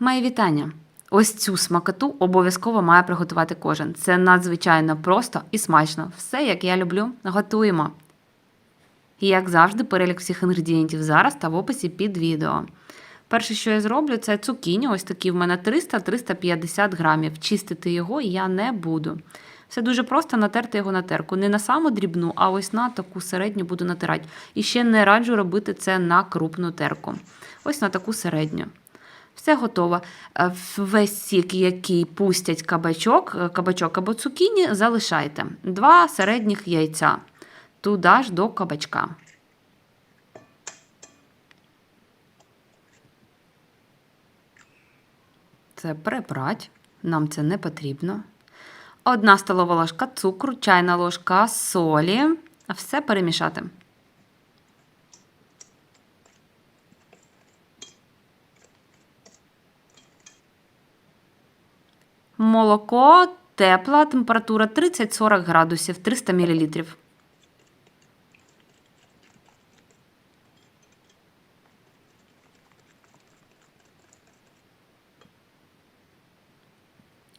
Мої вітання! Ось цю смакоту обов'язково має приготувати кожен. Це надзвичайно просто і смачно. Все, як я люблю, готуємо. І як завжди, перелік всіх інгредієнтів зараз та в описі під відео. Перше, що я зроблю, це цукіні. Ось такі в мене 300-350 грамів. Чистити його я не буду. Все дуже просто натерти його на терку. Не на саму дрібну, а ось на таку середню буду натирати. І ще не раджу робити це на крупну терку. Ось на таку середню. Все готово. Е, Весь сік, який пустять кабачок, е, кабачок або цукіні, залишайте. Два середніх яйця. Туди ж до кабачка. Це прибрать. Нам це не потрібно. Одна столова ложка цукру, чайна ложка солі. Все перемішати. Молоко тепла, температура 30-40 градусів, 300 мл.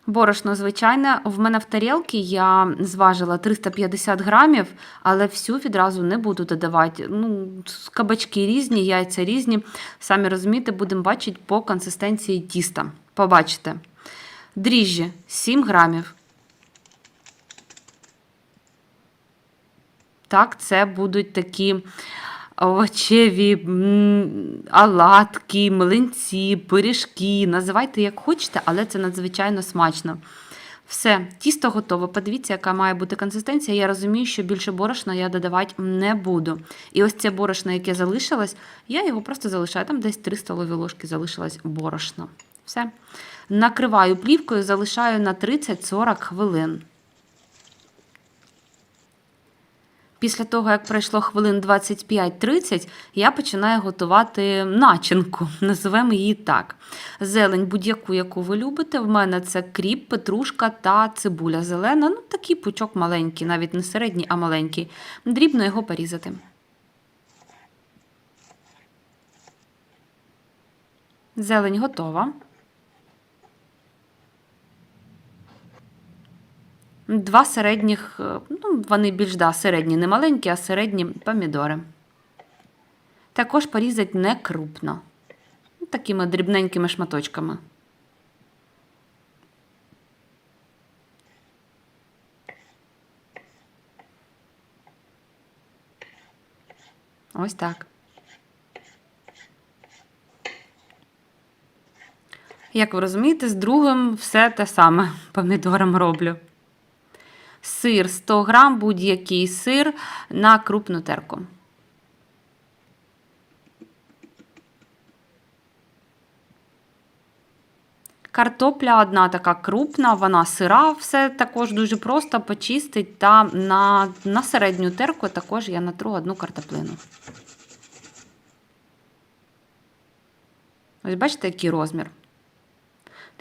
Борошно звичайне. В мене в тарілці я зважила 350 грамів, але всю відразу не буду додавати. Ну, кабачки різні, яйця різні. Самі розумієте, будемо бачити по консистенції тіста. Побачите. Дріжджі 7 грамів. Так, це будуть такі овочеві оладки, млинці, пиріжки. Називайте як хочете, але це надзвичайно смачно. Все, тісто готове. Подивіться, яка має бути консистенція. Я розумію, що більше борошна я додавати не буду. І ось це борошно, яке залишилось, я його просто залишаю. Там десь 3 столові ложки залишилось борошно. Все. Накриваю плівкою, залишаю на 30-40 хвилин. Після того, як пройшло хвилин 25-30, я починаю готувати начинку, називаємо її так. Зелень будь-яку, яку ви любите. В мене це кріп, петрушка та цибуля зелена. Ну, такий пучок маленький, навіть не середній, а маленький. Дрібно його порізати. Зелень готова. Два середніх, е, ну, вони більш да, середні, не маленькі, а середні помідори. Також порізать не крупно. Ну, Такими дрібненькими шматочками. Ось так. Як ви розумієте, з другим все те саме помідором роблю. Сир 100 грам, будь-який сир на крупну терку. Картопля одна така крупна, вона сира, все також дуже просто почистить. Та на, на середню терку також я натру одну картоплину. Ось бачите, який розмір?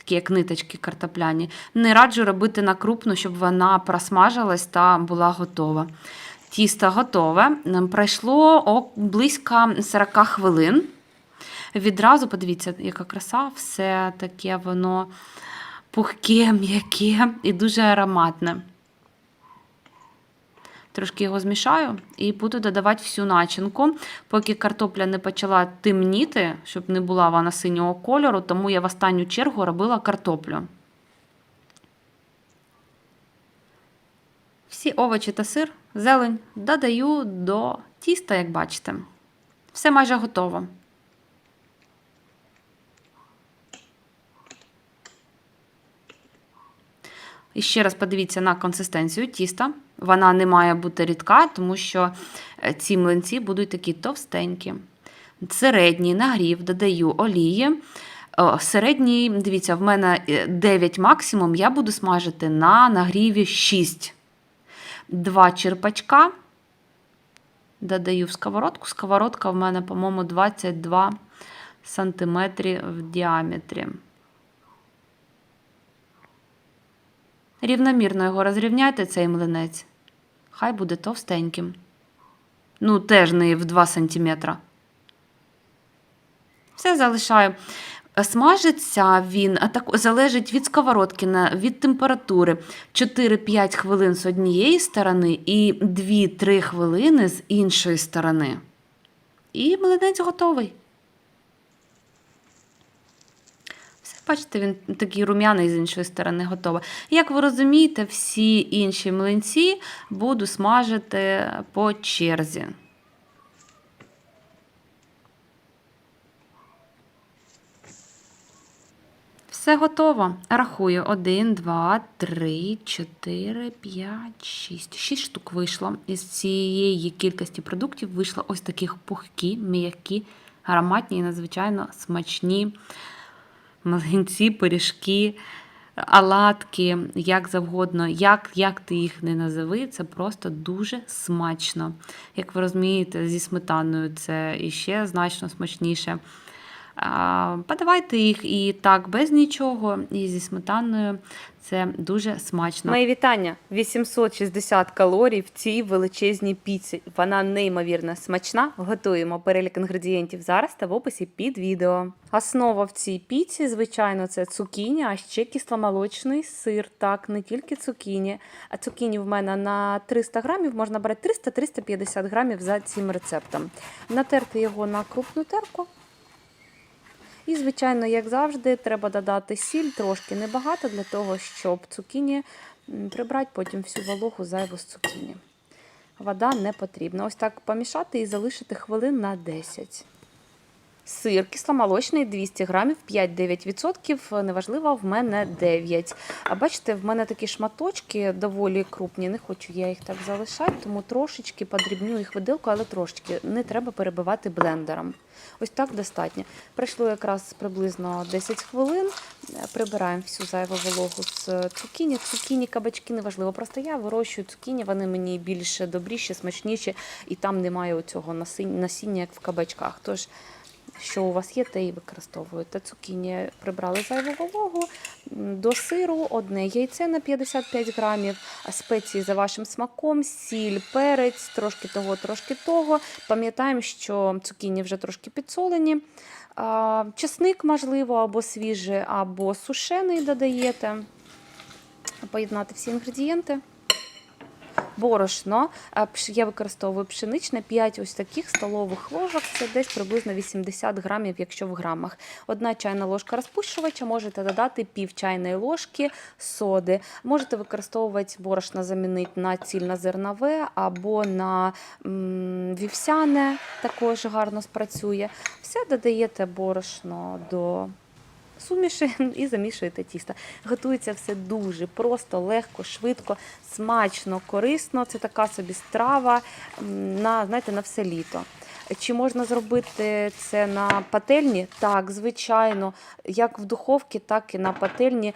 Такі як ниточки картопляні. Не раджу робити на крупну, щоб вона просмажилась та була готова. Тісто готове. Пройшло близько 40 хвилин. Відразу, подивіться, яка краса, все таке воно пухке, м'яке і дуже ароматне. Трошки його змішаю і буду додавати всю начинку. Поки картопля не почала темніти, щоб не була вона синього кольору, тому я в останню чергу робила картоплю. Всі овочі та сир, зелень додаю до тіста, як бачите. Все майже готово. І ще раз подивіться на консистенцію тіста. Вона не має бути рідка, тому що е, ці млинці будуть такі товстенькі. Середній нагрів додаю олії. Середній, дивіться, в мене 9 максимум, я буду смажити на нагріві 6. Два черпачка. Додаю в сковородку. Сковородка в мене, по-моєму, 22 см в діаметрі. Рівномірно його розрівняйте, цей млинець. Хай буде товстеньким. Ну, теж не в 2 см. Все залишаю. Смажиться він а так, залежить від сковородки, від температури. 4-5 хвилин з однієї сторони і 2-3 хвилини з іншої сторони. І млинець готовий. Все, бачите, він такий рум'яний з іншої сторони готовий. Як ви розумієте, всі інші млинці буду смажити по черзі. Все готово. Рахую. 1, 2, 3, 4, 5, 6. 6 штук вийшло. Із цієї кількості продуктів вийшло ось таких пухкі, м'які, ароматні і надзвичайно смачні млинці, пиріжки, оладки, як завгодно. Як, як ти їх не називи, це просто дуже смачно. Як ви розумієте, зі сметаною це іще значно смачніше. Подавайте їх і так без нічого, і зі сметаною це дуже смачно. Мої вітання. 860 калорій в цій величезній піці. Вона неймовірно смачна. Готуємо перелік інгредієнтів зараз та в описі під відео. Основа в цій піці, звичайно, це цукіні, а ще кисломолочний сир. Так, не тільки цукіні. А цукіні в мене на 300 грамів можна брати 300-350 грамів за цим рецептом. Натерти його на крупну терку. І, звичайно, як завжди, треба додати сіль трошки небагато для того, щоб цукіні прибрати потім всю вологу зайву з цукіні. Вода не потрібна. Ось так помішати і залишити хвилин на 10. Сир кисломолочний 200 грамів, 5-9%, неважливо, в мене 9. А бачите, в мене такі шматочки доволі крупні, не хочу я їх так залишати, тому трошечки подрібню їх виделку, але трошечки не треба перебивати блендером. Ось так достатньо. Пройшло якраз приблизно 10 хвилин. Прибираємо всю зайву вологу з цукіні. Цукіні, кабачки неважливо. Просто я вирощую цукіні, вони мені більш добріші, смачніші, і там немає цього насіння, як в кабачках. Тож що у вас є, те і використовуєте. Цукіні прибрали зайву вологу. До сиру одне яйце на 55 грамів, спеції за вашим смаком, сіль, перець, трошки того, трошки того. Пам'ятаємо, що цукіні вже трошки підсолені. Чесник, можливо, або свіжий, або сушений додаєте. Поєднати всі інгредієнти. Борошно. Я використовую пшеничне 5 ось таких столових ложок. Це десь приблизно 80 грамів, якщо в грамах. Одна чайна ложка розпушувача, можете додати пів чайної ложки соди. Можете використовувати борошно замінити на цільнозернове або на м, вівсяне, також гарно спрацює. Все додаєте борошно до суміші і замішуєте тісто. Готується все дуже просто, легко, швидко, смачно, корисно. Це така собі страва на, знаєте, на все літо. Чи можна зробити це на пательні? Так, звичайно, як в духовці, так і на пательні.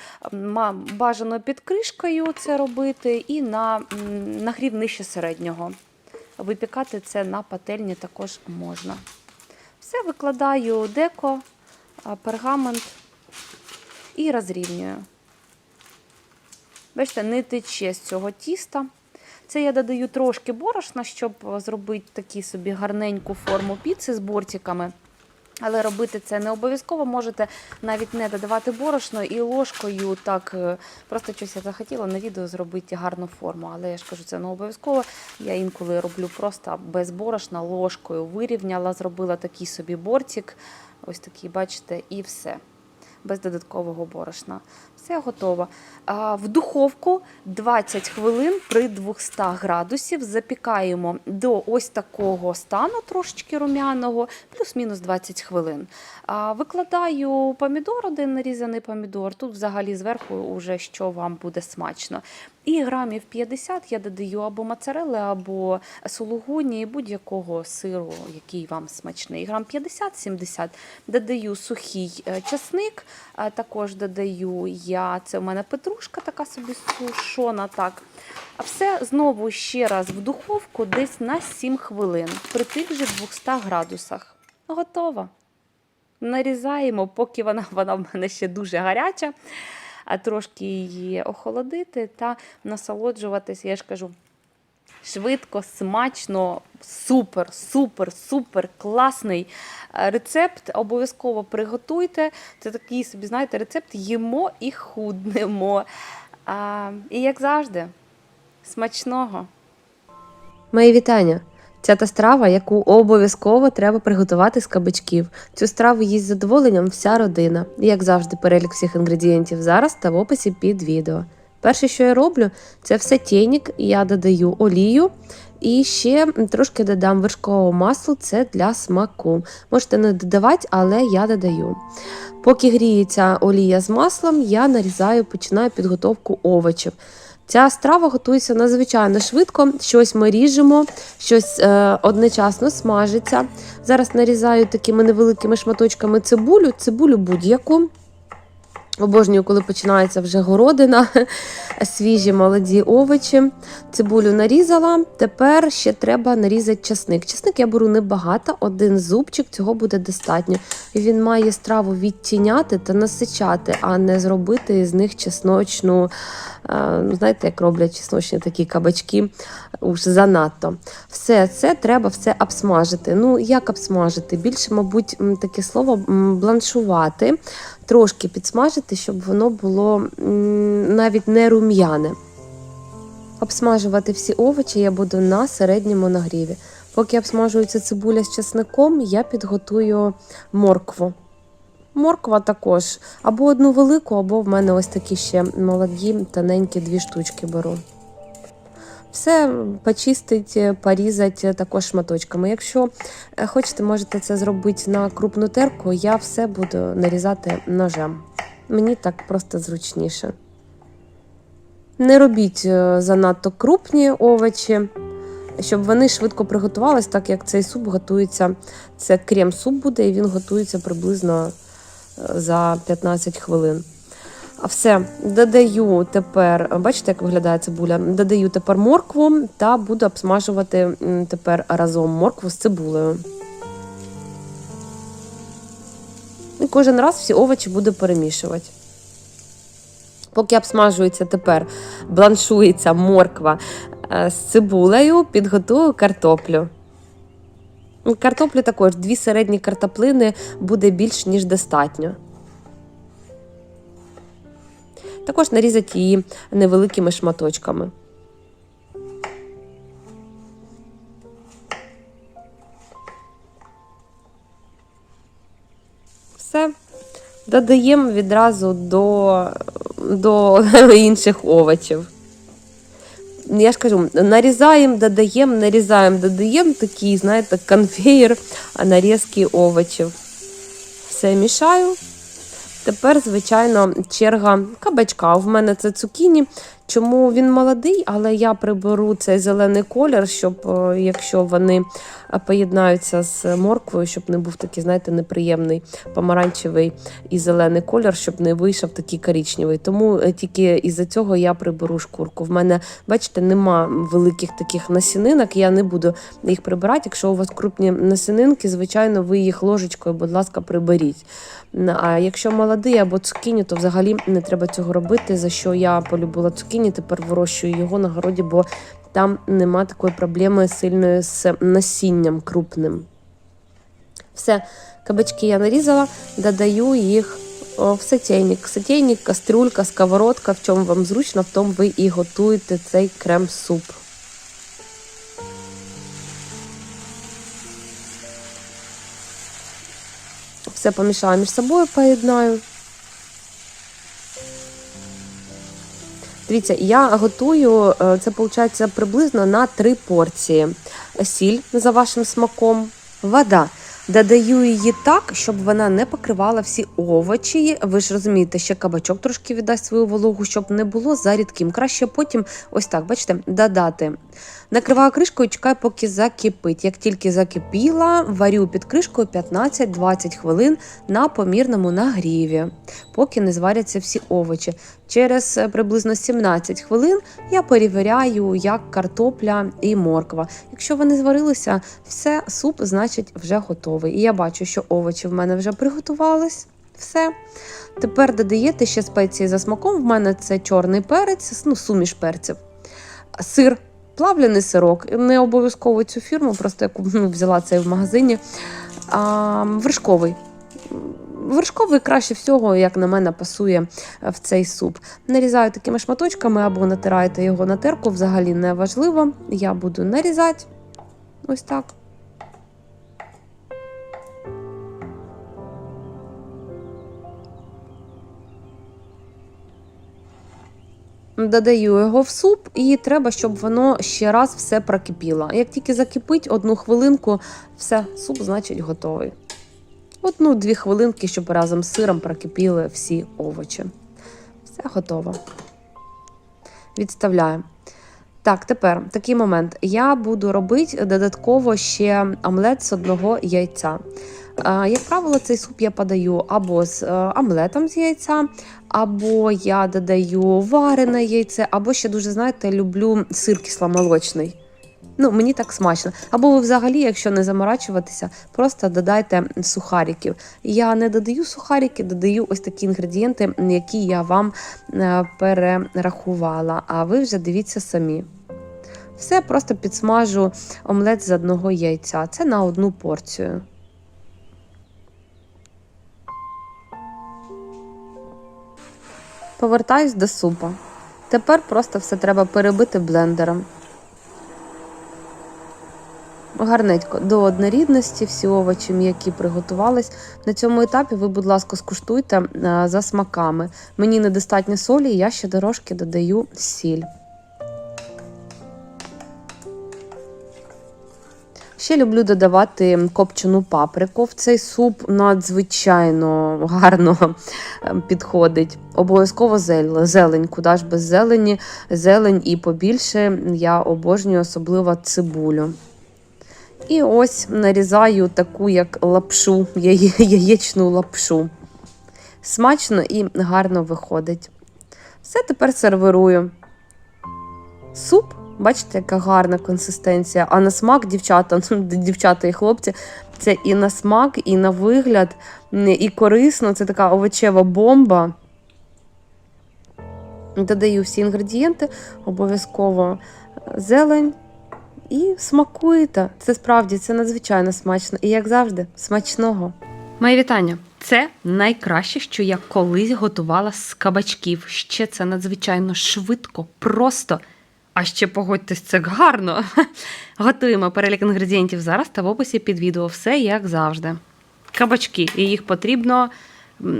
Бажано під кришкою це робити і на нагрів нижче середнього. Випікати це на пательні також можна. Все викладаю деко, пергамент і розрівнюю. Бачите, не тече з цього тіста. Це я додаю трошки борошна, щоб зробити таку собі гарненьку форму піци з бортиками. Але робити це не обов'язково, можете навіть не додавати борошно і ложкою так. е, Просто щось я захотіла на відео зробити гарну форму. Але я ж кажу, це не обов'язково. Я інколи роблю просто без борошна, ложкою вирівняла, зробила такий собі бортик. Ось такий, бачите, і все. Без додаткового борошна. Все готово. В духовку 20 хвилин при 200 градусів запікаємо до ось такого стану, трошечки рум'яного, плюс-мінус 20 хвилин. Викладаю помідор, один нарізаний помідор. Тут взагалі зверху вже що вам буде смачно. І грамів 50 я додаю або моцарели, або сулугуні, будь-якого сиру, який вам смачний. Грам 50-70 додаю сухий е, часник, також додаю я, це у мене петрушка така собі сушона. так. А все знову ще раз в духовку десь на 7 хвилин при тих же 200 градусах. Готово. Нарізаємо, поки вона, вона в мене ще дуже гаряча, а трошки її охолодити та насолоджуватись, я ж кажу, швидко, смачно, супер, супер, супер класний е, рецепт. Обов'язково приготуйте. Це такий собі, знаєте, рецепт їмо і худнемо. А, і як завжди, смачного! Мої вітання! Ця та страва, яку обов'язково треба приготувати з кабачків. Цю страву їсть з задоволенням вся родина. Як завжди, перелік всіх інгредієнтів зараз та в описі під відео. Перше, що я роблю, це все тєнік, я додаю олію і ще трошки додам вершкового масла, це для смаку. Можете не додавати, але я додаю. Поки гріється олія з маслом, я нарізаю, починаю підготовку овочів. Ця страва готується надзвичайно швидко. Щось ми ріжемо, щось е, одночасно смажиться. Зараз нарізаю такими невеликими шматочками цибулю, цибулю будь-яку. Обожнюю, коли починається вже городина, свіжі молоді овочі. Цибулю нарізала. Тепер ще треба нарізати часник. Часник я беру небагато, один зубчик, цього буде достатньо. І Він має страву відтіняти та насичати, а не зробити з них чесночну. е, ну, Знаєте, як роблять чесночні такі кабачки уж занадто. Все це треба все обсмажити. Ну, як обсмажити? Більше, мабуть, таке слово бланшувати, трошки підсмажити, щоб воно було навіть не рум'яне. Обсмажувати всі овочі я буду на середньому нагріві. Поки обсмажується цибуля з чесником, я підготую моркву. Морква також або одну велику, або в мене ось такі ще молоді, тоненькі дві штучки беру. Все почистить, порізати також шматочками. Якщо е, хочете, можете це зробити на крупну терку, я все буду нарізати ножем. Мені так просто зручніше. Не робіть е, занадто крупні овочі, щоб вони швидко приготувались, так як цей суп готується. Це крем-суп буде, і він готується приблизно е, за 15 хвилин. А все, додаю тепер, бачите, як виглядає цибуля? Додаю тепер моркву та буду обсмажувати тепер разом моркву з цибулею. І кожен раз всі овочі буду перемішувати. Поки обсмажується тепер, бланшується морква е, з цибулею, підготую картоплю. Картоплі також дві середні картоплини буде більш ніж достатньо. Також нарізати її невеликими шматочками. Все. Додаємо відразу до, до інших овочів. Я ж кажу, нарізаємо, додаємо, нарізаємо, додаємо такий, знаєте, конвейер нарізки овочів. Все мішаю. Тепер, звичайно, черга кабачка. У мене це цукіні. Чому він молодий, але я приберу цей зелений колір, щоб е, якщо вони е, поєднаються з морквою, щоб не був такий, знаєте, неприємний помаранчевий і зелений колір, щоб не вийшов такий коричневий. Тому е, тільки із-за цього я приберу шкурку. В мене, бачите, нема великих таких насінинок, я не буду їх прибирати. Якщо у вас крупні насінинки, звичайно, ви їх ложечкою, будь ласка, приберіть. А якщо молодий або цукіні, то взагалі не треба цього робити. За що я полюбила цукіні, тепер вирощую його на городі, бо там нема такої проблеми сильної з насінням крупним. Все, кабачки я нарізала, додаю їх в сотейник. Сотейник, кастрюлька, сковородка, в чому вам зручно, в тому ви і готуєте цей крем-суп. Все помішаю між собою, поєднаю. Дивіться, я готую, е, це виходить приблизно на три порції. Сіль за вашим смаком, вода. Додаю її так, щоб вона не покривала всі овочі. Ви ж розумієте, ще кабачок трошки віддасть свою вологу, щоб не було за рідким. Краще потім, ось так, бачите, додати. Накриваю кришкою, чекаю, поки закипить. Як тільки закипіла, варю під кришкою 15-20 хвилин на помірному нагріві, поки не зваряться всі овочі. Через е, приблизно 17 хвилин я перевіряю, як картопля і морква. Якщо вони зварилися, все, суп, значить, вже готовий. І я бачу, що овочі в мене вже приготувались. Все. Тепер додаєте ще спеції за смаком. В мене це чорний перець, ну, суміш перців, сир. плавлений сирок, не обов'язково цю фірму, просто яку ну, взяла цей в магазині. А, вершковий. Вершковий краще всього, як на мене, пасує в цей суп. Нарізаю такими шматочками або натираєте його на терку, взагалі не важливо. Я буду нарізати ось так. Додаю його в суп, і треба, щоб воно ще раз все прокипіло. Як тільки закипить одну хвилинку, все, суп, значить, готовий. Одну-дві хвилинки, щоб разом з сиром прокипіли всі овочі. Все готово. Відставляю. Так, тепер такий момент. Я буду робити додатково ще омлет з одного яйця. Е, Як правило, цей суп я подаю або з е, омлетом з яйця, або я додаю варене яйце, або ще дуже, знаєте, люблю сир кисломолочний. Ну, мені так смачно. Або ви взагалі, якщо не заморачуватися, просто додайте сухариків. Я не додаю сухарики, додаю ось такі інгредієнти, які я вам е, перерахувала. А ви вже дивіться самі. Все просто підсмажу омлет з одного яйця. Це на одну порцію. Повертаюсь до супа. Тепер просто все треба перебити блендером. Гарненько до однорідності всі овочі м'які приготувались. На цьому етапі ви, будь ласка, скуштуйте е, за смаками. Мені недостатньо солі, я ще дорожки додаю сіль. Ще люблю додавати копчену паприку. В цей суп надзвичайно гарно е, підходить. Обов'язково зелень, куди ж без зелені, зелень і побільше. Я обожнюю особливо цибулю. І ось нарізаю таку, як лапшу, яєчну лапшу. Смачно і гарно виходить. Все тепер сервірую. Суп, бачите, яка гарна консистенція. А на смак, дівчата, дівчата і хлопці, це і на смак, і на вигляд, і корисно. Це така овочева бомба. Додаю всі інгредієнти, обов'язково зелень. І смакуєте. Це справді це надзвичайно смачно. І як завжди, смачного. Мої вітання. Це найкраще, що я колись готувала з кабачків. Ще це надзвичайно швидко, просто. А ще погодьтесь, це гарно. Готуємо перелік інгредієнтів зараз та в описі під відео. Все як завжди. Кабачки, і їх потрібно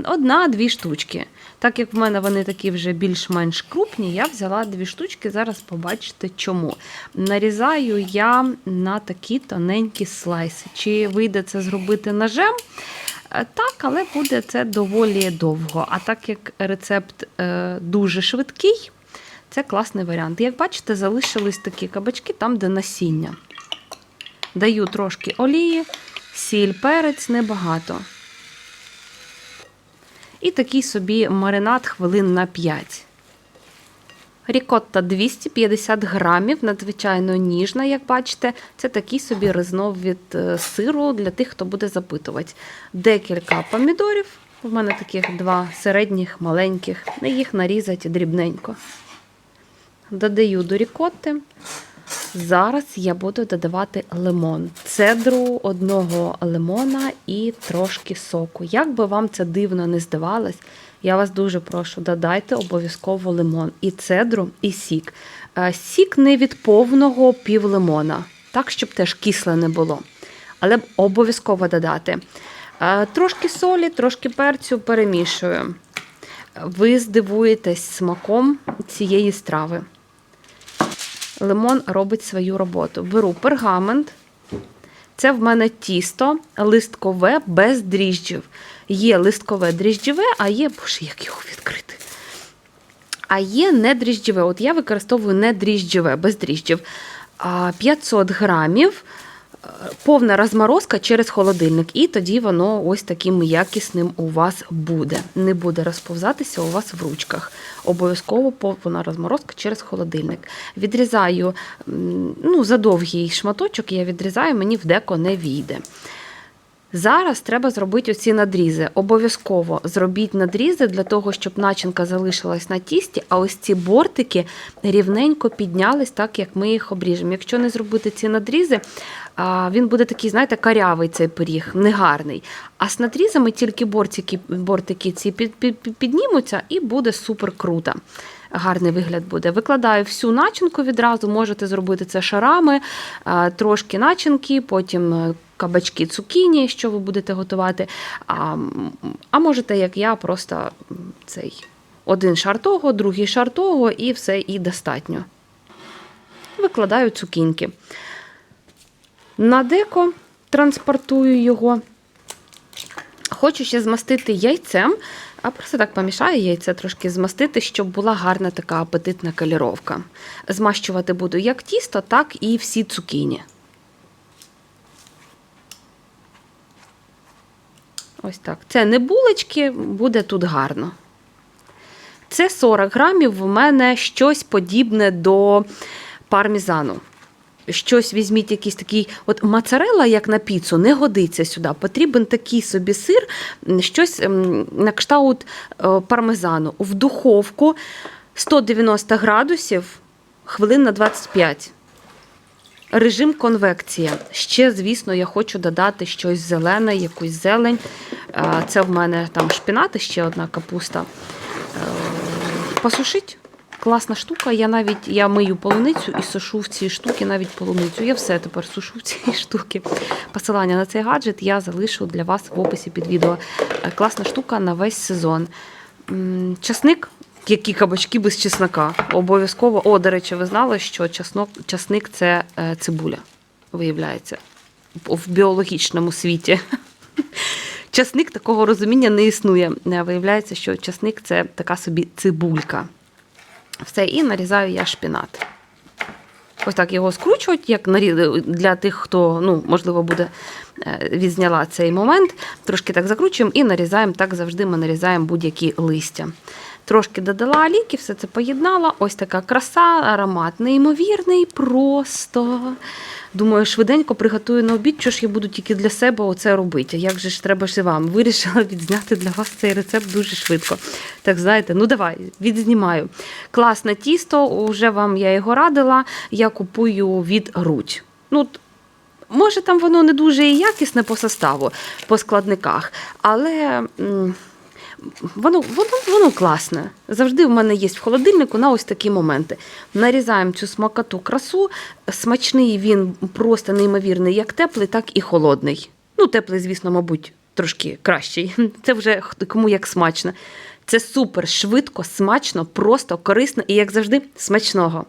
одна-дві штучки. Так як в мене вони такі вже більш-менш крупні, я взяла дві штучки. Зараз побачите чому. Нарізаю я на такі тоненькі слайси. Чи вийде це зробити ножем? Е, Так, але буде це доволі довго. А так як рецепт е, дуже швидкий, це класний варіант. Як бачите, залишились такі кабачки там, де насіння. Даю трошки олії, сіль, перець, небагато. І такий собі маринад хвилин на 5. Рікотта 250 грамів, надзвичайно ніжна, як бачите. Це такий собі різновид е, сиру для тих, хто буде запитувати. Декілька помідорів. У мене таких два середніх, маленьких. Їх нарізати дрібненько. Додаю до рікотти. Зараз я буду додавати лимон, цедру одного лимона і трошки соку. Як би вам це дивно не здавалось, я вас дуже прошу, додайте обов'язково лимон і цедру, і сік. Е, Сік не від повного пів лимона, так, щоб теж кисле не було. Але обов'язково додати. Е, Трошки солі, трошки перцю перемішую. Ви здивуєтесь смаком цієї страви. Лимон робить свою роботу. Беру пергамент. Це в мене тісто листкове без дріжджів. Є листкове дріжджеве, а є, боже, як його відкрити. А є недріжджеве. От я використовую недріжджеве, без дріжджів. 500 грамів, повна розморозка через холодильник. І тоді воно ось таким якісним у вас буде. Не буде розповзатися у вас в ручках. Обов'язково повна розморозка через холодильник. Відрізаю ну, за довгий шматочок, я відрізаю, мені в деко не війде. Зараз треба зробити оці надрізи. Обов'язково зробіть надрізи для того, щоб начинка залишилась на тісті, а ось ці бортики рівненько піднялись, так як ми їх обріжемо. Якщо не зробити ці надрізи, він буде такий, знаєте, карявий цей пиріг, негарний. А з надрізами тільки бортики, бортики ці під, під, під- піднімуться і буде супер круто. Гарний вигляд буде. Викладаю всю начинку відразу, можете зробити це шарами, трошки начинки, потім е, кабачки цукіні, що ви будете готувати. А, а можете, як я, просто цей один шар того, другий шар того, і все, і достатньо. Викладаю цукіньки. На деко транспортую його. Хочу ще змастити яйцем, а просто так помішаю яйце трошки змастити, щоб була гарна така апетитна каліровка. Змащувати буду як тісто, так і всі цукіні. Ось так. Це не булочки, буде тут гарно. Це 40 грамів в мене щось подібне до пармезану. Щось візьміть якийсь такий, от моцарелла, як на піцу, не годиться сюди. Потрібен такий собі сир, щось на кшталт е, пармезану. В духовку 190 градусів, хвилин на 25. Режим конвекція. Ще, звісно, я хочу додати щось зелене, якусь зелень. Е, Це в мене там шпінат, і ще одна капуста. Е, Посушить. Класна штука. Я навіть я мию полуницю і сушу в цій штуки навіть полуницю. Я все тепер сушу в цій штуки. Посилання на цей гаджет я залишу для вас в описі під відео. Е, Класна штука на весь сезон. Часник. Які кабачки без чеснока. Обов'язково. О, до речі, ви знали, що чеснок, часник це е, цибуля, виявляється, в біологічному світі. Часник такого розуміння не існує. Е, Виявляється, що часник це така собі цибулька. Все, і нарізаю я шпінат. Ось так його скручують, як для тих, хто, ну, можливо, буде е, відзняла цей момент. Трошки так закручуємо і нарізаємо, так завжди ми нарізаємо будь-які листя. Трошки додала олійки, все це поєднала. Ось така краса, аромат неймовірний, просто. Думаю, швиденько приготую на обід, що ж я буду тільки для себе оце робити. Як же ж треба ж вам? Вирішила відзняти для вас цей рецепт дуже швидко. Так знаєте, ну давай, відзнімаю. Класне тісто, вже вам я його радила. Я купую від грудь. Ну, Може, там воно не дуже і якісне по составу, по складниках, але воно, воно, воно класне. Завжди в мене є в холодильнику на ось такі моменти. Нарізаємо цю смакоту красу. Смачний він просто неймовірний, як теплий, так і холодний. Ну, теплий, звісно, мабуть, трошки кращий. Це вже кому як смачно. Це супер швидко, смачно, просто корисно і, як завжди, смачного.